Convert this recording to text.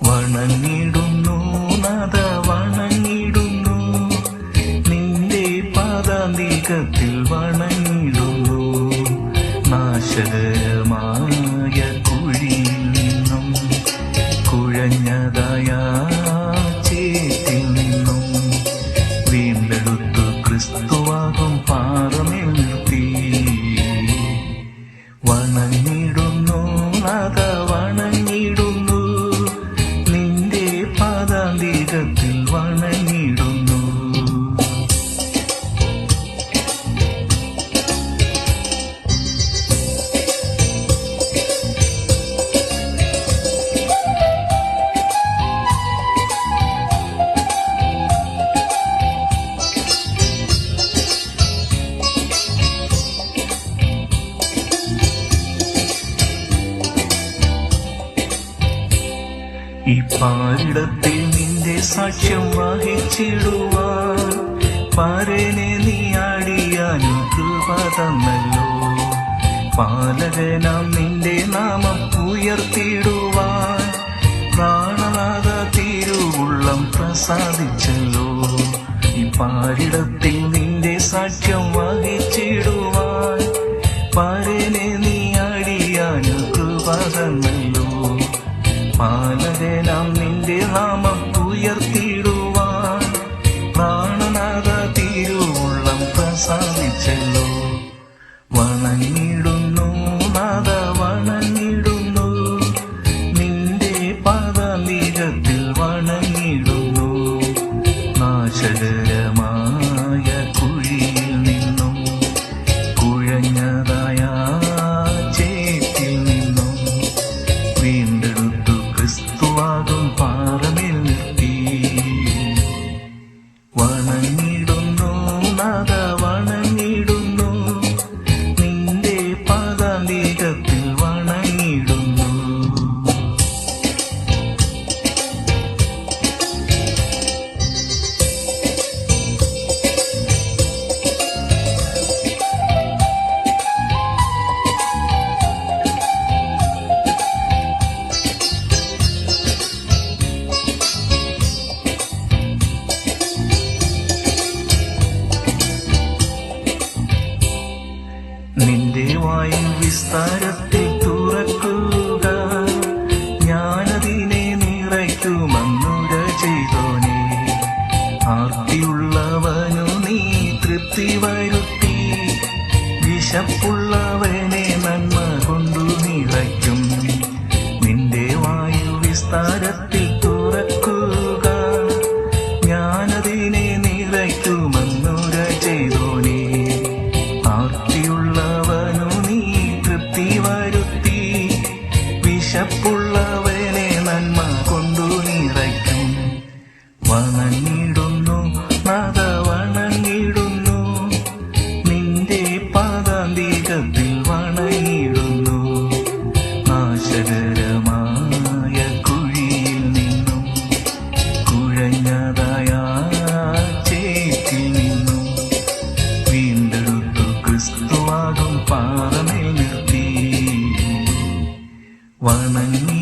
വണങ്ങിടുന്നു പദാന്തികത്തിൽ വണങ്ങിടുന്നു നാശകരമായ ഈ നിന്റെ സാക്ഷ്യം വഹിച്ചിടുവാൻ. പരനെ നീ ആടിയാനും കൃപ തന്നല്ലോ പാലകനാം നിന്റെ നാമം ഉയർത്തിടുവാൻ പ്രാണനാഥ തിരുവുള്ളം പ്രസാദിച്ചല്ലോ. ഈ പാരിടത്തിൽ നിന്റെ സാക്ഷ്യം വഹിച്ചിടുവാൻ. പാരനെ നീ കൃപ തന്നല്ലോ പാലകനാം നിന്റെ നാമം ഉയർത്തിടുവാൻ പ്രാണനാഥ തിരുവുള്ളം പ്രസാദിച്ചല്ലോ. വണങ്ങിടുന്നു നാഥ വണങ്ങിടുന്നു നിന്റെ പാദാന്തികത്തിൽ വണങ്ങിടുന്നു നിന്റെ വായു വിസ്താരത്തെ തുറക്കുക. ഞാനതിനെ നിറയ്ക്കുമെന്നുര ചെയ്തോനെ. ആർത്തിയുള്ളവനു നീ തൃപ്തി വരുത്തി. വിശപ്പുള്ള വിശപ്പുള്ളവനെ നന്മ കൊണ്ടു നിറയ്ക്കും. വണങ്ങിടുന്നു നദ വണങ്ങിടുന്നു നിന്റെ പാതാന്തികത്തിൽ വണങ്ങിടുന്നു നാശകരമായ കുഴിയിൽ നിന്നും കുഴഞ്ഞതായ ചേച്ചി നിന്നും വീണ്ടെടുത്തു ക്രിസ്തുവാകും പാറമേൽ നിർത്തും വണങ്ങി